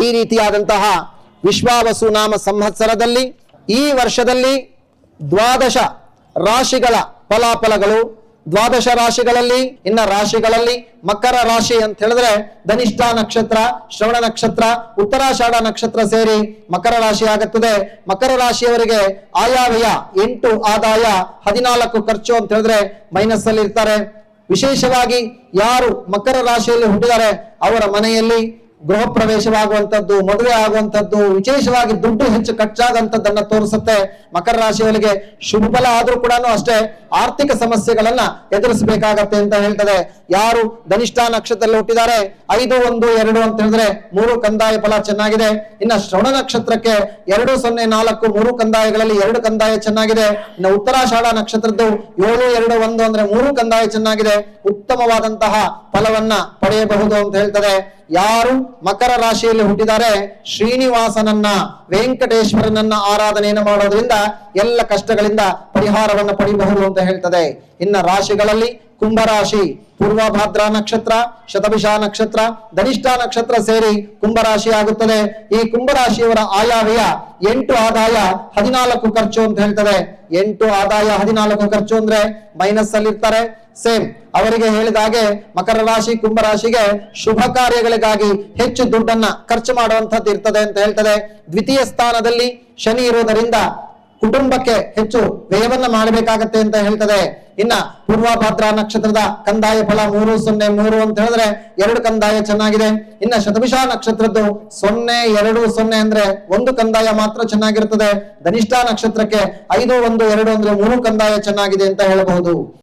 ಈ ರೀತಿಯಾದಂತಹ ವಿಶ್ವಾವಸು ನಾಮ ಸಂವತ್ಸರದಲ್ಲಿ ಈ ವರ್ಷದಲ್ಲಿ ದ್ವಾದಶ ರಾಶಿಗಳ ಫಲಾಫಲಗಳು. ದ್ವಾದಶ ರಾಶಿಗಳಲ್ಲಿ, ಇನ್ನ ರಾಶಿಗಳಲ್ಲಿ ಮಕರ ರಾಶಿ ಅಂತ ಹೇಳಿದ್ರೆ ಧನಿಷ್ಠ ನಕ್ಷತ್ರ, ಶ್ರವಣ ನಕ್ಷತ್ರ, ಉತ್ತರಾಷಾಢ ನಕ್ಷತ್ರ ಸೇರಿ ಮಕರ ರಾಶಿ ಆಗುತ್ತದೆ. ಮಕರ ರಾಶಿಯವರಿಗೆ ಆಯಾವ್ಯಯ ಎಂಟು ಆದಾಯ ಹದಿನಾಲ್ಕು ಖರ್ಚು ಅಂತ ಹೇಳಿದ್ರೆ ಮೈನಸ್ ಅಲ್ಲಿ ಇರ್ತಾರೆ. ವಿಶೇಷವಾಗಿ ಯಾರು ಮಕರ ರಾಶಿಯಲ್ಲಿ ಹುಟ್ಟಿದ್ದಾರೆ ಅವರ ಮನೆಯಲ್ಲಿ ಗೃಹ ಪ್ರವೇಶವಾಗುವಂತದ್ದು ಮದುವೆ ಆಗುವಂತದ್ದು ವಿಶೇಷವಾಗಿ ದುಡ್ಡು ಹೆಚ್ಚು ಖರ್ಚಾದಂತದ್ದನ್ನ ತೋರಿಸುತ್ತೆ. ಮಕರ ರಾಶಿಯವರಿಗೆ ಶುಭ ಫಲ ಆದ್ರೂ ಕೂಡ ಅಷ್ಟೇ ಆರ್ಥಿಕ ಸಮಸ್ಯೆಗಳನ್ನ ಎದುರಿಸಬೇಕಾಗತ್ತೆ ಅಂತ ಹೇಳ್ತದೆ. ಯಾರು ಧನಿಷ್ಠ ನಕ್ಷತ್ರದಲ್ಲಿ ಹುಟ್ಟಿದ್ದಾರೆ? ಐದು, ಒಂದು, ಎರಡು ಅಂತ ಹೇಳಿದ್ರೆ ಮೂರು ಕಂದಾಯ ಫಲ ಚೆನ್ನಾಗಿದೆ. ಇನ್ನ ಶ್ರವಣ ನಕ್ಷತ್ರಕ್ಕೆ ಎರಡು, ಸೊನ್ನೆ, ನಾಲ್ಕು, ಮೂರು ಕಂದಾಯಗಳಲ್ಲಿ ಎರಡು ಕಂದಾಯ ಚೆನ್ನಾಗಿದೆ. ಇನ್ನು ಉತ್ತರಾಷಾಢ ನಕ್ಷತ್ರದ್ದು ಏಳು, ಎರಡು, ಒಂದು ಅಂದ್ರೆ ಮೂರು ಕಂದಾಯ ಚೆನ್ನಾಗಿದೆ. ಉತ್ತಮವಾದಂತಹ ಫಲವನ್ನ ಪಡೆಯಬಹುದು ಅಂತ ಹೇಳ್ತದೆ. ಯಾರು ಮಕರ ರಾಶಿಯಲ್ಲಿ ಹುಟ್ಟಿದ್ದಾರೆ? ಶ್ರೀನಿವಾಸನನ್ನ ವೆಂಕಟೇಶ್ವರನನ್ನ ಆರಾಧನೆಯನ್ನು ಮಾಡೋದ್ರಿಂದ ಎಲ್ಲ ಕಷ್ಟಗಳಿಂದ ಪರಿಹಾರವನ್ನು ಪಡೆಯಬಹುದು ಅಂತ ಹೇಳ್ತದೆ. ಇನ್ನ ರಾಶಿಗಳಲ್ಲಿ ಕುಂಭರಾಶಿ, ಪೂರ್ವಭಾದ್ರ ನಕ್ಷತ್ರ, ಶತಭಿಷ ನಕ್ಷತ್ರ, ಧನಿಷ್ಠ ನಕ್ಷತ್ರ ಸೇರಿ ಕುಂಭರಾಶಿ ಆಗುತ್ತದೆ. ಈ ಕುಂಭರಾಶಿಯವರ ಆಯಾವ್ಯಯ ಎಂಟು ಆದಾಯ ಹದಿನಾಲ್ಕು ಖರ್ಚು ಅಂತ ಹೇಳ್ತದೆ. ಎಂಟು ಆದಾಯ ಹದಿನಾಲ್ಕು ಖರ್ಚು ಅಂದ್ರೆ ಮೈನಸ್ ಅಲ್ಲಿ ಇರ್ತಾರೆ. ಸೇಮ್ ಅವರಿಗೆ ಹೇಳಿದ ಹಾಗೆ ಮಕರ ರಾಶಿ, ಕುಂಭರಾಶಿಗೆ ಶುಭ ಕಾರ್ಯಗಳಿಗಾಗಿ ಹೆಚ್ಚು ದುಡ್ಡನ್ನ ಖರ್ಚು ಮಾಡುವಂತದ್ದು ಇರ್ತದೆ ಅಂತ ಹೇಳ್ತದೆ. ದ್ವಿತೀಯ ಸ್ಥಾನದಲ್ಲಿ ಶನಿ ಇರುವುದರಿಂದ ಕುಟುಂಬಕ್ಕೆ ಹೆಚ್ಚು ವ್ಯಯವನ್ನ ಮಾಡಬೇಕಾಗತ್ತೆ ಅಂತ ಹೇಳ್ತದೆ. ಇನ್ನ ಪೂರ್ವಭಾದ್ರ ನಕ್ಷತ್ರದ ಕಂದಾಯ ಫಲ ಮೂರು ಸೊನ್ನೆ ಮೂರು ಅಂತ ಹೇಳಿದ್ರೆ ಎರಡು ಕಂದಾಯ ಚೆನ್ನಾಗಿದೆ. ಇನ್ನ ಶತಭಿಷ ನಕ್ಷತ್ರದ್ದು ಸೊನ್ನೆ ಎರಡು ಸೊನ್ನೆ ಅಂದ್ರೆ ಒಂದು ಕಂದಾಯ ಮಾತ್ರ ಚೆನ್ನಾಗಿರ್ತದೆ. ಧನಿಷ್ಠ ನಕ್ಷತ್ರಕ್ಕೆ ಐದು ಒಂದು ಎರಡು ಅಂದ್ರೆ ಮೂರು ಕಂದಾಯ ಚೆನ್ನಾಗಿದೆ ಅಂತ ಹೇಳಬಹುದು.